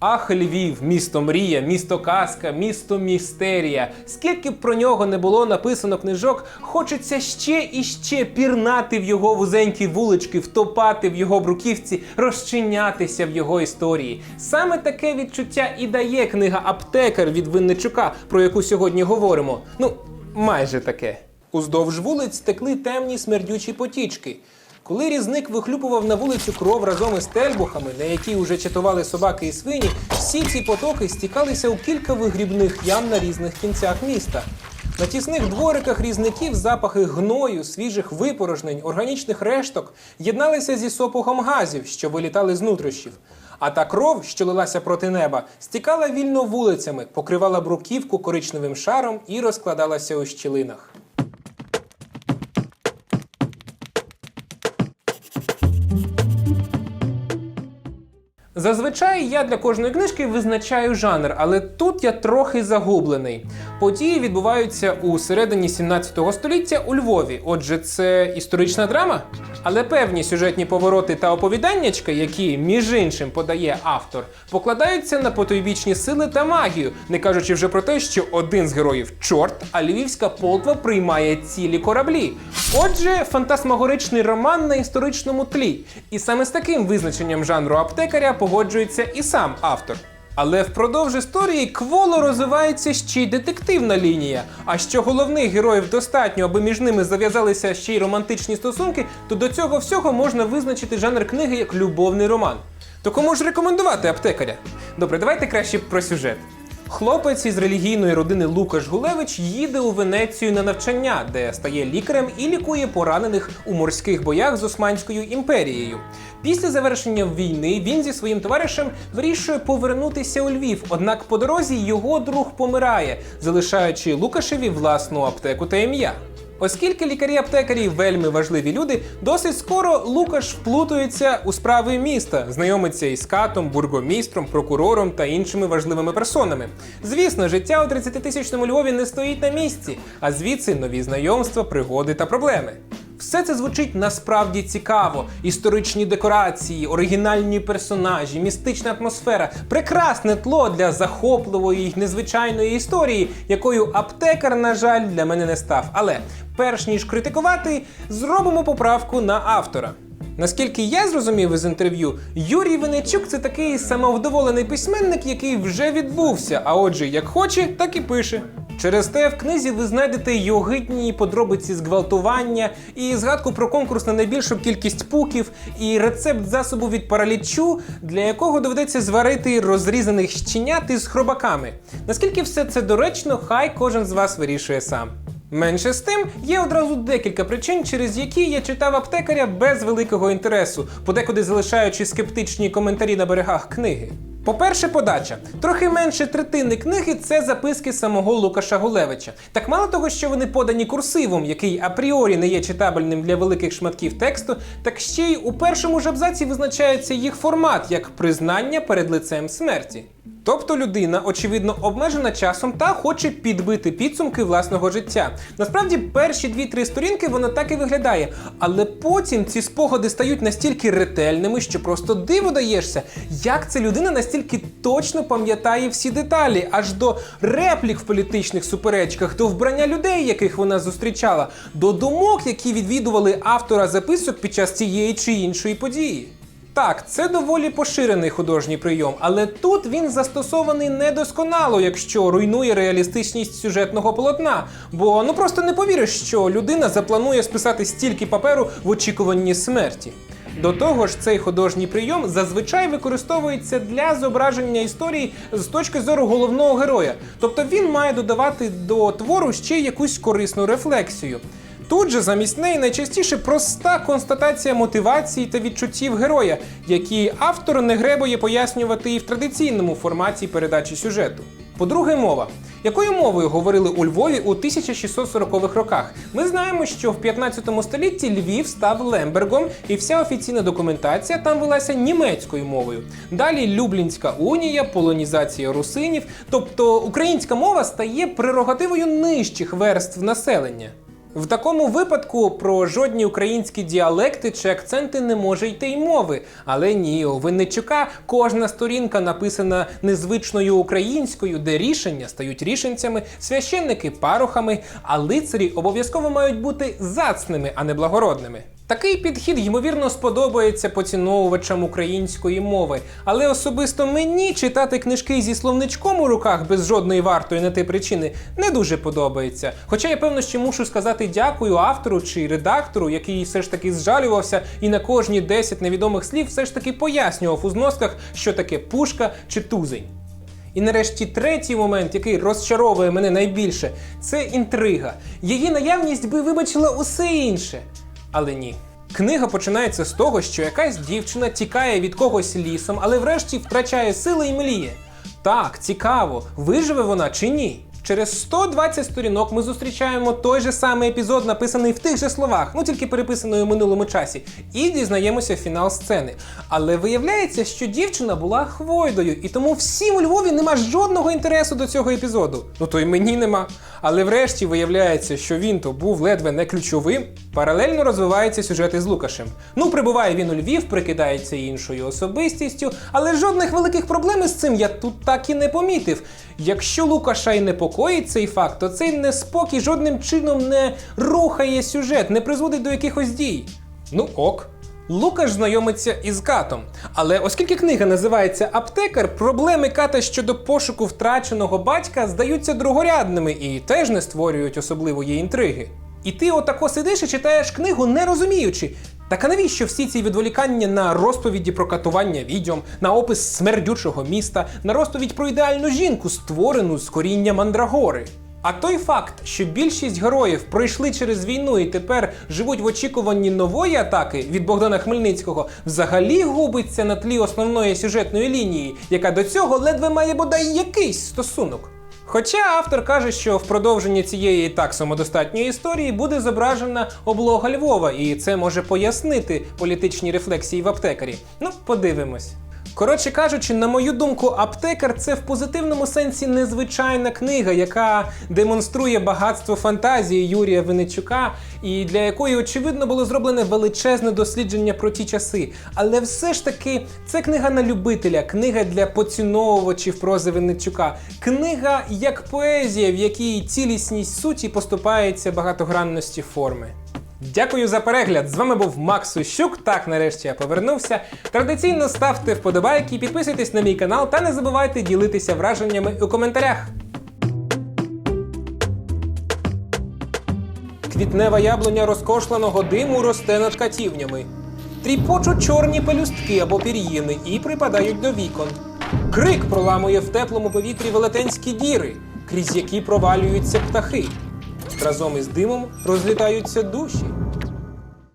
Ах, Львів, місто мрія, місто казка, місто містерія. Скільки б про нього не було написано книжок, хочеться ще і ще пірнати в його вузенькі вулички, втопати в його бруківці, розчинятися в його історії. Саме таке відчуття і дає книга Аптекар від Винничука, про яку сьогодні говоримо. Ну, майже таке. Уздовж вулиць текли темні смердючі потічки. Коли різник вихлюпував на вулицю кров разом із тельбухами, на які уже чатували собаки і свині, всі ці потоки стікалися у кілька вигрібних ям на різних кінцях міста. На тісних двориках різників запахи гною, свіжих випорожнень, органічних решток єдналися зі сопухом газів, що вилітали з нутрощів. А та кров, що лилася проти неба, стікала вільно вулицями, покривала бруківку коричневим шаром і розкладалася у щілинах. Зазвичай я для кожної книжки визначаю жанр, але тут я трохи загублений. Події відбуваються у середині 17 століття у Львові. Отже, це історична драма. Але певні сюжетні повороти та оповіданнячка, які між іншим подає автор, покладаються на потойбічні сили та магію, не кажучи вже про те, що один з героїв чорт, а львівська полтва приймає цілі кораблі. Отже, фантасмагоричний роман на історичному тлі. І саме з таким визначенням жанру аптекаря погоджується і сам автор. Але впродовж історії кволо розвивається ще й детективна лінія. А що головних героїв достатньо, аби між ними зав'язалися ще й романтичні стосунки, то до цього всього можна визначити жанр книги як любовний роман. То кому ж рекомендувати аптекаря? Добре, давайте краще про сюжет. Хлопець із релігійної родини Лукаш Гулевич їде у Венецію на навчання, де стає лікарем і лікує поранених у морських боях з Османською імперією. Після завершення війни він зі своїм товаришем вирішує повернутися у Львів. Однак по дорозі його друг помирає, залишаючи Лукашеві власну аптеку та ім'я. Оскільки лікарі-аптекарі вельми важливі люди, досить скоро Лукаш вплутується у справи міста, знайомиться із катом, бургомістром, прокурором та іншими важливими персонами. Звісно, життя у 30-тисячному Львові не стоїть на місці, а звідси нові знайомства, пригоди та проблеми. Все це звучить насправді цікаво: історичні декорації, оригінальні персонажі, містична атмосфера, прекрасне тло для захопливої й незвичайної історії, якою аптекар, на жаль, для мене не став. Але перш ніж критикувати, зробимо поправку на автора. Наскільки я зрозумів із інтерв'ю, Юрій Венечук це такий самовдоволений письменник, який вже відбувся, а отже, як хоче, так і пише. Через те в книзі ви знайдете й огидні подробиці зґвалтування, і згадку про конкурс на найбільшу кількість пуків, і рецепт засобу від паралічу, для якого доведеться зварити розрізаних щенят із хробаками. Наскільки все це доречно, хай кожен з вас вирішує сам. Менше з тим, є одразу декілька причин, через які я читав аптекаря без великого інтересу, подекуди залишаючи скептичні коментарі на берегах книги. По-перше, подача. Трохи менше третини книги це записки самого Лукаша Гулевича. Так мало того, що вони подані курсивом, який апріорі не є читабельним для великих шматків тексту, так ще й у першому ж абзаці визначається їх формат як признання перед лицем смерті. Тобто людина, очевидно, обмежена часом та хоче підбити підсумки власного життя. Насправді, перші дві-три сторінки воно так і виглядає, але потім ці спогади стають настільки ретельними, що просто диво даєшся, як ця людина настільки точно пам'ятає всі деталі, аж до реплік в політичних суперечках, до вбрання людей, яких вона зустрічала, до думок, які відвідували автора записок під час цієї чи іншої події. Так, це доволі поширений художній прийом, але тут він застосований недосконало, якщо руйнує реалістичність сюжетного полотна. Бо ну просто не повіриш, що людина запланує списати стільки паперу в очікуванні смерті. До того ж, цей художній прийом зазвичай використовується для зображення історії з точки зору головного героя. Тобто він має додавати до твору ще якусь корисну рефлексію. Тут же замість неї найчастіше проста констатація мотивації та відчуттів героя, які автор не гребує пояснювати і в традиційному форматі передачі сюжету. По-друге, мова. Якою мовою говорили у Львові у 1640-х роках? Ми знаємо, що в 15 столітті Львів став Лембергом, і вся офіційна документація там велася німецькою мовою. Далі Люблінська унія, полонізація русинів, тобто українська мова стає прерогативою нижчих верств населення. В такому випадку про жодні українські діалекти чи акценти не може йти й мови. Але ні, у Винничука кожна сторінка написана незвичною українською, де рішення стають рішенцями, священники парохами, а лицарі обов'язково мають бути зацними, а не благородними. Такий підхід, ймовірно, сподобається поціновувачам української мови, але особисто мені читати книжки зі словничком у руках без жодної вартої на те причини не дуже подобається. Хоча я певно ще мушу сказати дякую автору чи редактору, який все ж таки зжалювався і на кожні 10 невідомих слів все ж таки пояснював у зносках, що таке пушка чи тузень. І нарешті третій момент, який розчаровує мене найбільше, це інтрига. Її наявність би вибачила усе інше. Але ні. Книга починається з того, що якась дівчина тікає від когось лісом, але врешті втрачає сили і мліє. Так, цікаво, виживе вона чи ні. Через 120 сторінок ми зустрічаємо той же самий епізод, написаний в тих же словах, ну тільки переписаний у минулому часі, і дізнаємося фінал сцени. Але виявляється, що дівчина була хвойдою, і тому всім у Львові нема жодного інтересу до цього епізоду. Ну то й мені нема. Але врешті виявляється, що він то був ледве не ключовим. Паралельно розвивається сюжет із Лукашем. Ну, прибуває він у Львів, прикидається іншою особистістю, але жодних великих проблем із цим я тут так і не помітив. Якщо Лукаша й непокоїть цей факт, то цей неспокій жодним чином не рухає сюжет, не призводить до якихось дій. Ну ок. Лукаш знайомиться із катом. Але оскільки книга називається Аптекар, проблеми ката щодо пошуку втраченого батька здаються другорядними і теж не створюють особливої інтриги. І ти отако сидиш і читаєш книгу, не розуміючи. Так а навіщо всі ці відволікання на розповіді про катування відьом, на опис смердючого міста, на розповідь про ідеальну жінку, створену з коріння мандрагори? А той факт, що більшість героїв пройшли через війну і тепер живуть в очікуванні нової атаки від Богдана Хмельницького, взагалі губиться на тлі основної сюжетної лінії, яка до цього ледве має бодай якийсь стосунок. Хоча автор каже, що в продовженні цієї і так самодостатньої історії буде зображена облога Львова, і це може пояснити політичні рефлексії в аптекарі. Ну, подивимось. Коротше кажучи, на мою думку, аптекар це в позитивному сенсі незвичайна книга, яка демонструє багатство фантазії Юрія Винничука, і для якої, очевидно, було зроблене величезне дослідження про ті часи. Але все ж таки, це книга на любителя, книга для поціновувачів прози Винничука, книга як поезія, в якій цілісність суті поступається багатогранності форми. Дякую за перегляд. З вами був Макс Сущук. Так, нарешті я повернувся. Традиційно ставте вподобайки, підписуйтесь на мій канал та не забувайте ділитися враженнями у коментарях. Квітнева яблуня розкошленого диму росте над катівнями. Тріпочуть чорні пелюстки або пір'їни і припадають до вікон. Крик проламує в теплому повітрі велетенські діри, крізь які провалюються птахи. Разом із димом розлітаються душі.